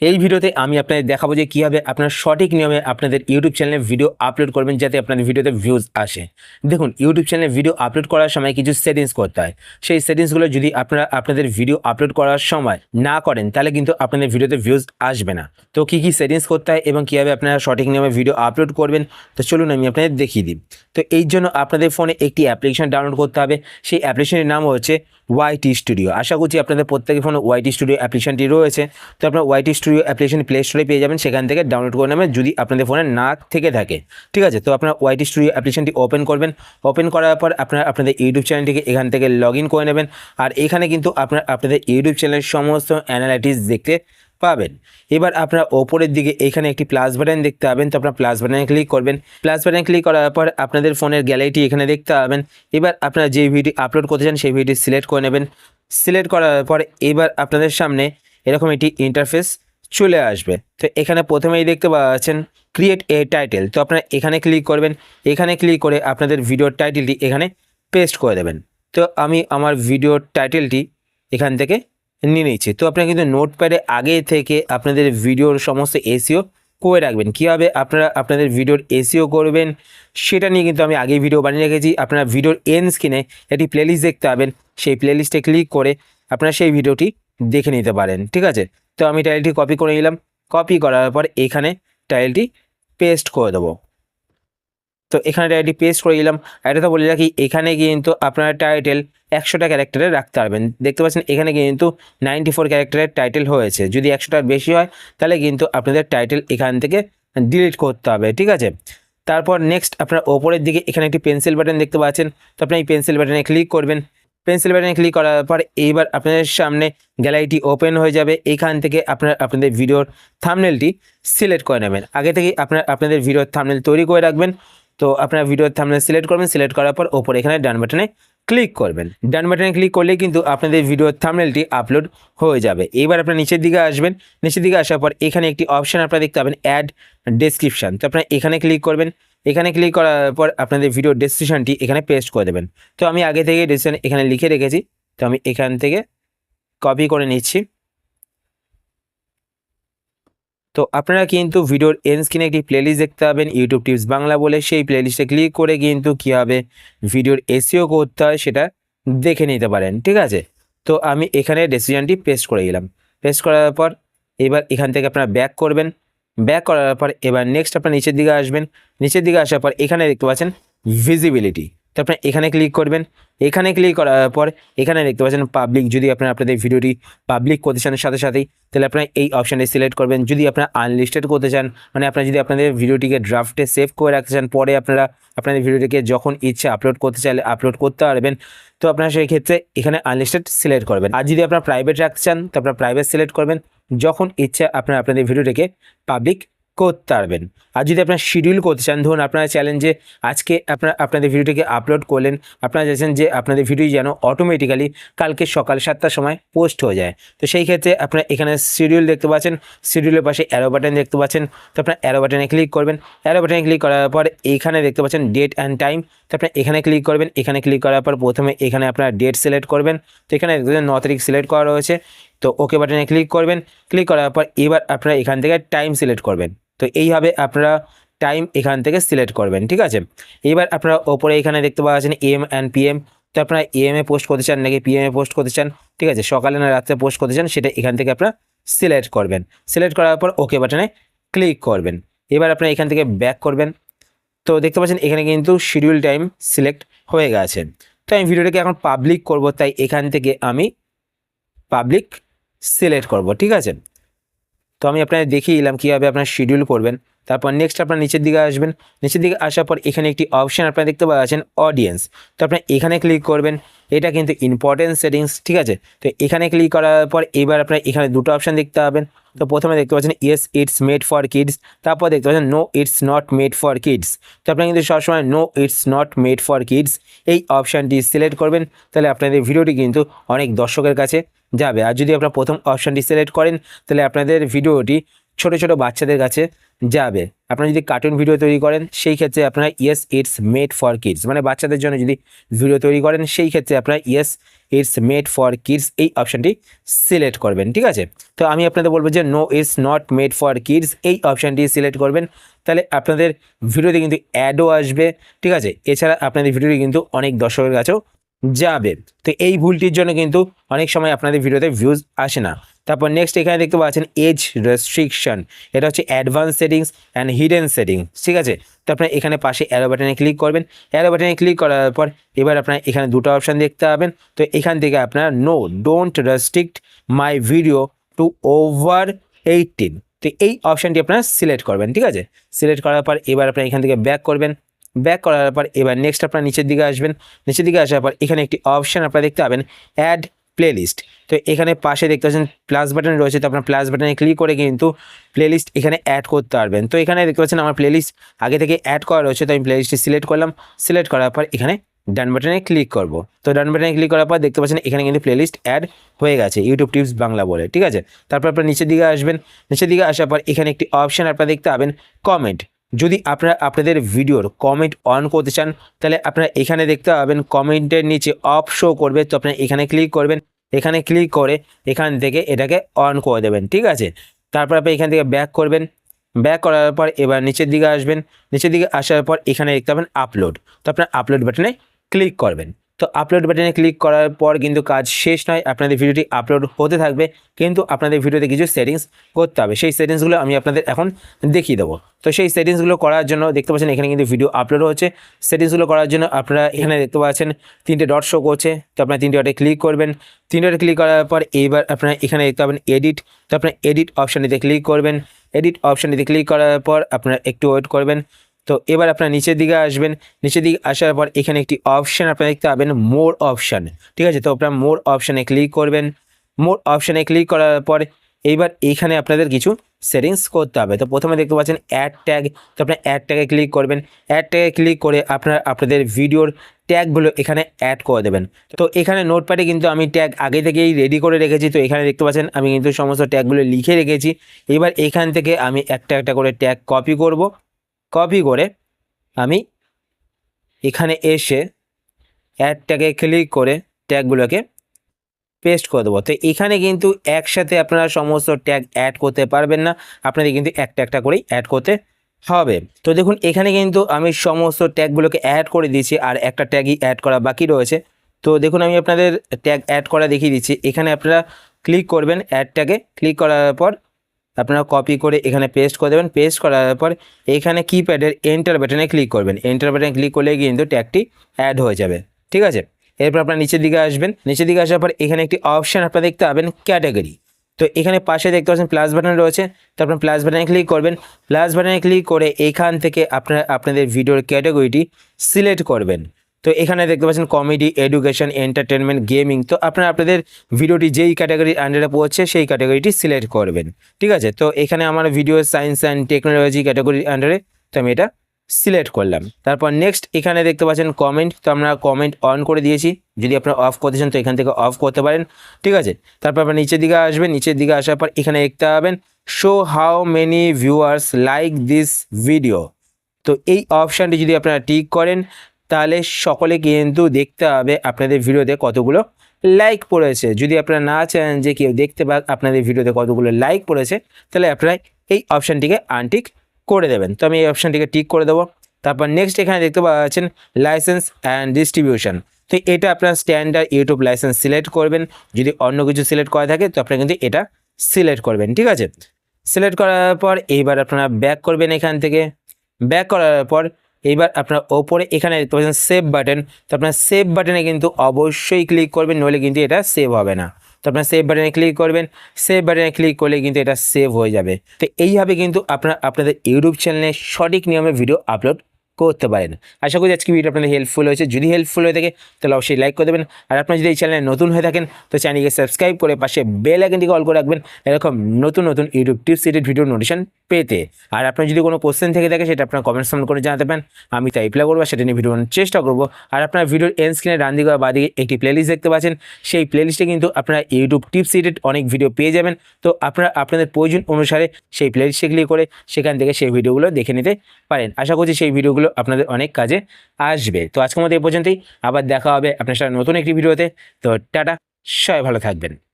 এই ভিডিওতে আমি আপনাদের দেখাবো যে কীভাবে আপনার সঠিক নিয়মে আপনাদের ইউটিউব চ্যানেলে ভিডিও আপলোড করবেন যাতে আপনাদের ভিডিওতে ভিউজ আসে। দেখুন ইউটিউব চ্যানেলে ভিডিও আপলোড করার সময় কিছু সেটিংস করতে হয়। সেই সেটিংসগুলো যদি আপনারা আপনাদের ভিডিও আপলোড করার সময় না করেন, তাহলে কিন্তু আপনাদের ভিডিওতে ভিউজ আসবে না। তো কী কী সেটিংস করতে হয় এবং কীভাবে আপনারা সঠিক নিয়মে ভিডিও আপলোড করবেন, তো চলুন আমি আপনাদের দেখিয়ে দিই। তো এই জন্য আপনাদের ফোনে একটি অ্যাপ্লিকেশন ডাউনলোড করতে হবে। সেই অ্যাপ্লিকেশনের নাম হচ্ছে ওয়াইটি স্টুডিও আশা করছি আপনাদের প্রত্যেকের ফোনে ওয়াইটি স্টুডিও অ্যাপ্লিকেশনটি রয়েছে। তো আপনার ওয়াইটি স্টুডিও অ্যাপ্লিকেশন প্লে স্টোরে পেয়ে যাবেন। সেখান থেকে ডাউনলোড করে নেবেন, যদি আপনাদের ফোনে না থেকে থাকে। ঠিক আছে? তো আপনার ওয়াইটি স্টুডিও অ্যাপ্লিকেশনটি ওপেন করবেন। ওপেন করার পর আপনারা আপনাদের ইউটিউব চ্যানেলটিকে এখান থেকে লগ ইন করে নেবেন। আর এখানে কিন্তু আপনার আপনাদের ইউটিউব চ্যানেলের সমস্ত অ্যানালাইটিস দেখতে পাবেন। এবার আপনারা ওপরের দিকে এখানে একটি প্লাস বাটন দেখতে পাবেন। তো আপনার প্লাস বাটনে ক্লিক করবেন। প্লাস বাটনে ক্লিক করার পর আপনাদের ফোনের গ্যালারিটি এখানে দেখতে পাবেন। এবার আপনারা যে ভিডিও আপলোড করতে চান, সেই ভিডিও সিলেক্ট করে নেবেন। সিলেক্ট করার পর এবার আপনাদের সামনে এরকম একটি ইন্টারফেস চলে আসবে। তো এখানে প্রথমেই দেখতে পাচ্ছেন ক্রিয়েট এ টাইটেল তো আপনারা এখানে ক্লিক করবেন। এখানে ক্লিক করে আপনাদের ভিডিওর টাইটেলটি এখানে পেস্ট করে দেবেন। তো আমি আমার ভিডিওর টাইটেলটি এখান থেকে নিয়ে নিচ্ছি। তো আপনারা কিন্তু নোটপ্যাডে আগে থেকে আপনাদের ভিডিওর সমস্ত এসিও করে রাখবেন। কীভাবে আপনারা আপনাদের ভিডিওর এসিও করবেন, সেটা নিয়ে কিন্তু আমি আগেই ভিডিও বানিয়ে রেখেছি। আপনারা ভিডিওর এন স্ক্রিনে একটি প্লেলিস্ট দেখতে পাবেন। সেই প্লেলিস্টে ক্লিক করে আপনারা সেই ভিডিওটি দেখে নিতে পারেন, ঠিক আছে? তো আমি টাইলটি কপি করে নিলাম। কপি করার পর এখানে টাইলটি পেস্ট করে দেবো। তো এখানে টাইলটি পেস্ট করে দিলাম। এটা তো বলে রাখি, এখানে কিন্তু আপনার টাইটেল একশোটা ক্যারেক্টারে রাখতে পারবেন। দেখতে পাচ্ছেন, এখানে কিন্তু নাইনটি ফোর ক্যারেক্টারের টাইটেল হয়েছে। যদি একশোটার বেশি হয়, তাহলে কিন্তু আপনাদের টাইটেল এখান থেকে ডিলিট করতে হবে, ঠিক আছে? তারপর নেক্সট আপনার ওপরের দিকে এখানে একটি পেন্সিল বাটন দেখতে পাচ্ছেন। তো আপনি এই পেন্সিল বাটনে ক্লিক করবেন। পেন্সিল বাটনে ক্লিক করার পর এইবার আপনাদের সামনে গ্যালারিটি ওপেন হয়ে যাবে। এখান থেকে আপনার আপনাদের ভিডিওর থামনেলটি সিলেক্ট করে নেবেন। আগে থেকে আপনার আপনাদের ভিডিওর থামনেল তৈরি করে রাখবেন। তো আপনার ভিডিওর থামনেল সিলেক্ট করবেন। সিলেক্ট করার পর ওপরে এখানে ডান বাটনে ক্লিক করবেন। ডান বাটনে ক্লিক করলে কিন্তু আপনাদের ভিডিওর থামনেলটি আপলোড হয়ে যাবে। এবার আপনার নিচের দিকে আসবেন। নিচের দিকে আসার পর এখানে একটি অপশন আপনারা দেখতে পাবেন অ্যাড ডেসক্রিপশন তো আপনারা এখানে ক্লিক করবেন। এখানে ক্লিক করার পর আপনাদের ভিডিও ডেসক্রিপশনটি এখানে পেস্ট করে দেবেন। তো আমি আগে থেকে ডেসক্রিপশন এখানে লিখে রেখেছি। তো আমি এখান থেকে কপি করে নিচ্ছি। তো আপনারা কিন্তু ভিডিওর এন স্ক্রিনে একটি প্লেলিস্ট দেখতে পাবেন ইউটিউব টিপস বাংলা বলে। সেই প্লেলিস্টে ক্লিক করে কিন্তু কীভাবে ভিডিওর এসিও করতে হয় সেটা দেখে নিতে পারেন, ঠিক আছে? তো আমি এখানে ডেসিশনটি পেস্ট করে দিলাম। পেস্ট করার পর এবার এখান থেকে আপনারা ব্যাক করবেন। ব্যাক করার পর এবার নেক্সট আপনার নিচের দিকে আসবেন। নিচের দিকে আসার পর এখানে দেখতে পাচ্ছেন ভিজিবিলিটি তো আপনার এখানে ক্লিক করবেন। এখানে ক্লিক করার পর এখানে দেখতে পাচ্ছেন পাবলিক যদি আপনার আপনাদের ভিডিওটি পাবলিক করতে চান সাথে সাথেই, তাহলে আপনারা এই অপশানটি সিলেক্ট করবেন। যদি আপনারা আনলিস্টেড করতে চান মানে আপনারা যদি আপনাদের ভিডিওটিকে ড্রাফটে সেভ করে রাখতে চান, পরে আপনারা আপনাদের ভিডিওটিকে যখন ইচ্ছে আপলোড করতে চাইলে আপলোড করতে পারবেন, তো আপনারা সেই ক্ষেত্রে এখানে আনলিস্টেড সিলেক্ট করবেন। আর যদি আপনারা প্রাইভেট রাখতে চান, তো আপনার প্রাইভেট সিলেক্ট করবেন। যখন ইচ্ছা আপনারা আপনাদের ভিডিওটাকে পাবলিক করতে পারবেন। আর যদি আপনারা শিডিউল করতে চান, ধরুন আপনারা চাইলেন যে আজকে আপনারা আপনাদের ভিডিওটিকে আপলোড করলেন, আপনারা চাইছেন যে আপনাদের ভিডিও যেন অটোমেটিক্যালি কালকে সকাল সাতটার সময় পোস্ট হয়ে যায়। তো সেই ক্ষেত্রে আপনারা এখানে শিডিউল দেখতে পাচ্ছেন শিডিউলের পাশে অ্যারো বাটন দেখতে পাচ্ছেন। তো আপনারা অ্যারো বাটনে ক্লিক করবেন। অ্যারো বাটনে ক্লিক করার পর এইখানে দেখতে পাচ্ছেন ডেট অ্যান্ড টাইম তো আপনারা এখানে ক্লিক করবেন, এখানে ক্লিক করার পর প্রথমে এখানে আপনারা ডেট সিলেক্ট করবেন। তো এখানে ন তারিখ সিলেক্ট করা রয়েছে। তো ওকে বাটনে ক্লিক করবেন। ক্লিক করার পর এবার আপনারা এখান থেকে টাইম সিলেক্ট করবেন। তো এইভাবে আপনারা টাইম এখান থেকে সিলেক্ট করবেন, ঠিক আছে? এবার আপনারা ওপরে এখানে দেখতে পাচ্ছেন এম অ্যান্ড পিএম তো আপনারা এম এ পোস্ট করতে চান নাকি পিএম এ পোস্ট করতে চান, ঠিক আছে? সকালে না রাত্রে পোস্ট করতে চান, সেটা এখান থেকে আপনারা সিলেক্ট করবেন। সিলেক্ট করার পর ওকে বাটনে ক্লিক করবেন। এবার আপনারা এখান থেকে ব্যাক করবেন। তো দেখতে পাচ্ছেন এখানে কিন্তু শিডিউল টাইম সিলেক্ট হয়ে গেছে। তো আমি ভিডিওটাকে এখন পাবলিক করব, তাই এখান থেকে আমি পাবলিক সিলেক্ট করব ঠিক আছে? তো আমি আপনাদের দেখিয়ে দিলাম কীভাবে আপনার শিডিউল করবেন। তারপর নেক্সট আপনার নিচের দিকে আসবেন। নিচের দিকে আসার পর এখানে একটি অপশান আপনারা দেখতে পাচ্ছেন অডিয়েন্স তো আপনার এখানে ক্লিক করবেন, এটা কিন্তু ইম্পর্টেন্ট সেটিংস ঠিক আছে? তো এখানে ক্লিক করার পর এবার আপনার এখানে দুটো অপশান দেখতে পাবেন। তো প্রথমে দেখতে পাচ্ছেন yes it's made for kids তারপর দেখতে পাচ্ছেন no it's not made for kids তো আপনারা কিন্তু সবসময় no it's not made for kids এই অপশানটি সিলেক্ট করবেন। তাহলে আপনাদের ভিডিওটি কিন্তু অনেক দর্শকের কাছে যাবে। আর যদি আপনারা প্রথম অপশানটি সিলেক্ট করেন, তাহলে আপনাদের ভিডিওটি ছোট ছোট বাচ্চাদের কাছে যাবে। আপনারা যদি কার্টুন ভিডিও তৈরি করেন, সেই ক্ষেত্রে আপনারা yes it's made for kids মানে বাচ্চাদের জন্য যদি ভিডিও তৈরি করেন, সেই ক্ষেত্রে আপনারা yes it's made for kids এই অপশানটি সিলেক্ট করবেন, ঠিক আছে? তো আমি আপনাদের বলব যে no it's not made for kids এই অপশানটি সিলেক্ট করবেন। তাহলে আপনাদের ভিডিওতে কিন্তু অ্যাডও আসবে, ঠিক আছে? এছাড়া আপনাদের ভিডিওটি কিন্তু অনেক দর্শকের কাছেও যাবে। তো এই ভুলটির জন্য কিন্তু অনেক সময় আপনাদের ভিডিওতে ভিউজ আসে না। তারপর নেক্সট এখানে দেখতে পাচ্ছেন এজ রেস্ট্রিকশন এটা হচ্ছে advance settings and hidden settings ঠিক আছে? তো আপনার এখানে পাশে অ্যারো বাটনে ক্লিক করবেন। অ্যারো বাটনে ক্লিক করার পর এবার আপনার এখানে দুটো অপশান দেখতে পাবেন। তো এখান থেকে আপনার no don't restrict my video to over eighteen তো এই অপশানটি আপনারা সিলেক্ট করবেন, ঠিক আছে? সিলেক্ট করার পর এবার আপনার এখান থেকে ব্যাক করবেন। ব্যাক করার পর এবার নেক্সট আপনার নিচের দিকে আসবেন। নিচের দিকে আসার পর এখানে একটি অপশান আপনারা দেখতে পাবেন অ্যাড প্লেলিস্ট তো এখানে পাশে দেখতে পাচ্ছেন প্লাস বাটন রয়েছে, তো আপনার প্লাস বাটনে ক্লিক করে কিন্তু প্লেলিস্ট এখানে অ্যাড করতে পারবেন। তো এখানে দেখতে পাচ্ছেন আমার প্লেলিস্ট আগে থেকে অ্যাড করা রয়েছে, তো আমি প্লেলিস্টটি সিলেক্ট করলাম। সিলেক্ট করার পর এখানে ডান বাটনে ক্লিক করব। তো ডান বাটনে ক্লিক করার পর দেখতে পাচ্ছেন এখানে কিন্তু প্লেলিস্ট অ্যাড হয়ে গেছে ইউটিউব টিপস বাংলা বলে, ঠিক আছে? তারপর আপনার নিচের দিকে আসবেন। নিচের দিকে আসার পর এখানে একটি অপশান আপনারা দেখতে পাবেন কমেন্ট যদি আপনারা আপনাদের ভিডিওর কমেন্ট অন করতে চান, তাহলে আপনারা এখানে দেখতে পাবেন কমেন্টের নিচে অফ শো করবে। তো আপনারা এখানে ক্লিক করবেন। এখানে ক্লিক করে এখান থেকে এটাকে অন করে দেবেন, ঠিক আছে? তারপর আপনি এখান থেকে ব্যাক করবেন। ব্যাক করার পর এবার নিচের দিকে আসবেন। নিচের দিকে আসার পর এখানে দেখতে পাবেন আপলোড তো আপনার আপলোড বাটনে ক্লিক করবেন। তো আপলোড বাটনে ক্লিক করার পর কিন্তু কাজ শেষ নয়, আপনাদের ভিডিওটি আপলোড হতে থাকবে, কিন্তু আপনাদের ভিডিওতে কিছু সেটিংস করতে হবে। সেই সেটিংসগুলো আমি আপনাদের এখন দেখিয়ে দেবো। তো সেই সেটিংসগুলো করার জন্য দেখতে পাচ্ছেন এখানে কিন্তু ভিডিও আপলোড হচ্ছে। সেটিংসগুলো করার জন্য আপনারা এখানে দেখতে পাচ্ছেন তিনটে ডট শো করছে। তো আপনারা তিনটে ডটে ক্লিক করবেন। তিনটে ডটে ক্লিক করার পর এইবার আপনারা এখানে দেখতে পাবেন এডিট তো আপনারা এডিট অপশানটিতে ক্লিক করবেন। এডিট অপশানটিতে ক্লিক করার পর আপনারা একটু ওয়েট করবেন। তো এবার আপনার নিচের দিকে আসবেন। নিচের দিকে আসার পর এখানে একটি অপশান আপনারা দেখতে পাবেন মোর অপশান ঠিক আছে? তো আপনার মোর অপশানে ক্লিক করবেন। মোর অপশানে ক্লিক করার পর এইবার এইখানে আপনাদের কিছু সেটিংস করতে হবে। তো প্রথমে দেখতে পাচ্ছেন অ্যাড ট্যাগ তো আপনার অ্যাড ট্যাগে ক্লিক করবেন। অ্যাড ট্যাগে ক্লিক করে আপনার আপনাদের ভিডিওর ট্যাগগুলো এখানে অ্যাড করে দেবেন। তো এখানে নোটপ্যাডে কিন্তু আমি ট্যাগ আগে থেকেই রেডি করে রেখেছি। তো এখানে দেখতে পাচ্ছেন আমি কিন্তু সমস্ত ট্যাগগুলো লিখে রেখেছি। এবার এখান থেকে আমি একটা একটা করে ট্যাগ কপি করব। কপি করে আমি এখানে এসে অ্যাড ট্যাগে ক্লিক করে ট্যাগগুলোকে পেস্ট করে দেবো। তো এখানে কিন্তু একসাথে আপনারা সমস্ত ট্যাগ অ্যাড করতে পারবেন না, আপনাদের কিন্তু একটা একটা করেই অ্যাড করতে হবে। তো দেখুন, এখানে কিন্তু আমি সমস্ত ট্যাগগুলোকে অ্যাড করে দিয়েছি, আর একটা ট্যাগই অ্যাড করা বাকি রয়েছে। তো দেখুন, আমি আপনাদের ট্যাগ অ্যাড করা দেখিয়ে দিচ্ছি। এখানে আপনারা ক্লিক করবেন অ্যাড ট্যাগে ক্লিক করার পর আপনারা কপি করে এখানে পেস্ট করে দেবেন। পেস্ট করার পর এখানে কিপ্যাডের এন্টার বাটনে ক্লিক করবেন। এন্টার বাটনে ক্লিক করলে কিন্তু ট্যাগটি অ্যাড হয়ে যাবে। ঠিক আছে? এরপর আপনার নিচের দিকে আসবেন। নিচের দিকে আসার পর এখানে একটি অপশান আপনারা দেখতে পাবেন ক্যাটাগরি তো এখানে পাশে দেখতে পাচ্ছেন প্লাস বাটন রয়েছে। তো আপনার প্লাস বাটনে ক্লিক করবেন। প্লাস বাটনে ক্লিক করে এখান থেকে আপনারা আপনাদের ভিডিওর ক্যাটাগরিটি সিলেক্ট করবেন। তো এখানে দেখতে পাচ্ছেন কমেডি এডুকেশন এন্টারটেনমেন্ট গেমিং তো আপনারা আপনাদের ভিডিওটি যেই ক্যাটাগরির আন্ডারে পড়ছে, সেই ক্যাটাগরিটি সিলেক্ট করবেন। ঠিক আছে? তো এখানে আমার ভিডিও সায়েন্স অ্যান্ড টেকনোলজি ক্যাটাগরির আন্ডারে তো আমি এটা সিলেক্ট করলাম। তারপর নেক্সট এখানে দেখতে পাচ্ছেন কমেন্ট তো আমরা কমেন্ট অন করে দিয়েছি। যদি আপনারা অফ করতে চান, তো এখান থেকে অফ করতে পারেন। ঠিক আছে? তারপর আপনার নিচের দিকে আসবেন। নিচের দিকে আসার পর এখানে দেখতে পাবেন show how many viewers like this video তো এই অপশানটি যদি আপনারা টিক করেন তাহলে সকলে কিন্তু দেখতে হবে আপনাদের ভিডিওতে কতগুলো লাইক পড়েছে। যদি আপনারা না চান যে কেউ দেখতে পাক আপনাদের ভিডিওতে কতগুলো লাইক পড়েছে, তাহলে আপনারা এই অপশানটিকে আনটিক করে দেবেন। তো আমি এই অপশানটিকে টিক করে দেবো। তারপর নেক্সট এখানে দেখতে পাচ্ছেন লাইসেন্স অ্যান্ড ডিস্ট্রিবিউশন তো এটা আপনার স্ট্যান্ডার্ড ইউটিউব লাইসেন্স সিলেক্ট করবেন। যদি অন্য কিছু সিলেক্ট করা থাকে, তো আপনারা কিন্তু এটা সিলেক্ট করবেন, ঠিক আছে? সিলেক্ট করার পর এইবার আপনারা ব্যাক করবেন এখান থেকে। ব্যাক করার পর এইবার আপনার ওপরে এখানে দেখতে পাচ্ছেন সেভ বাটন তো আপনার সেভ বাটনে কিন্তু অবশ্যই ক্লিক করবেন, নইলে কিন্তু এটা সেভ হবে না। তো আপনার সেভ বাটনে ক্লিক করবেন সেভ বাটনে ক্লিক করলে কিন্তু এটা সেভ হয়ে যাবে। তো এইভাবে কিন্তু আপনার, আপনাদের ইউটিউব চ্যানেলে সঠিক নিয়মে ভিডিও আপলোড করতে পারেন। আশা করি আজকে ভিডিও আপনাদের হেল্পফুল হয়েছে। যদি হেল্পফুল হয়ে থাকে, তাহলে অবশ্যই লাইক করে দেবেন। আর আপনার যদি এই চ্যানেলে নতুন হয়ে থাকেন, তো চ্যানেলকে সাবস্ক্রাইব করে পাশে বেল আইকনটিকে অল করে রাখবেন। এরকম নতুন নতুন ইউটিউব টিপস রিলেটেড ভিডিও নোটিশন পেতে। আর আপনার যদি কোনো কোশ্চেন থেকে থাকে, সেটা আপনার কমেন্টস করে জানাতে পারেন। আমি তাই রিপ্লাই করব, সেটা নিয়ে ভিডিও চেষ্টা করব। আর আপনার ভিডিওর এন স্ক্রিনে ডান দিকে বা বাদিকে একটি প্লেলিস্ট দেখতে পাচ্ছেন। সেই প্লেলিস্টে কিন্তু আপনারা ইউটিউব টিপস রিলেটেড অনেক ভিডিও পেয়ে যাবেন। তো আপনারা আপনাদের প্রয়োজন অনুসারে সেই প্লেলিস্টে ক্লিক করে সেখান থেকে সেই ভিডিওগুলো দেখে নিতে পারেন। আশা করছি সেই ভিডিওগুলো সেগুলো আপনাদের অনেক কাজে আসবে। তো আজকের মতো এই পর্যন্তই। আবার দেখা হবে আপনার সাথে নতুন একটি ভিডিওতে। তো টাটা, সবাই ভালো থাকবেন।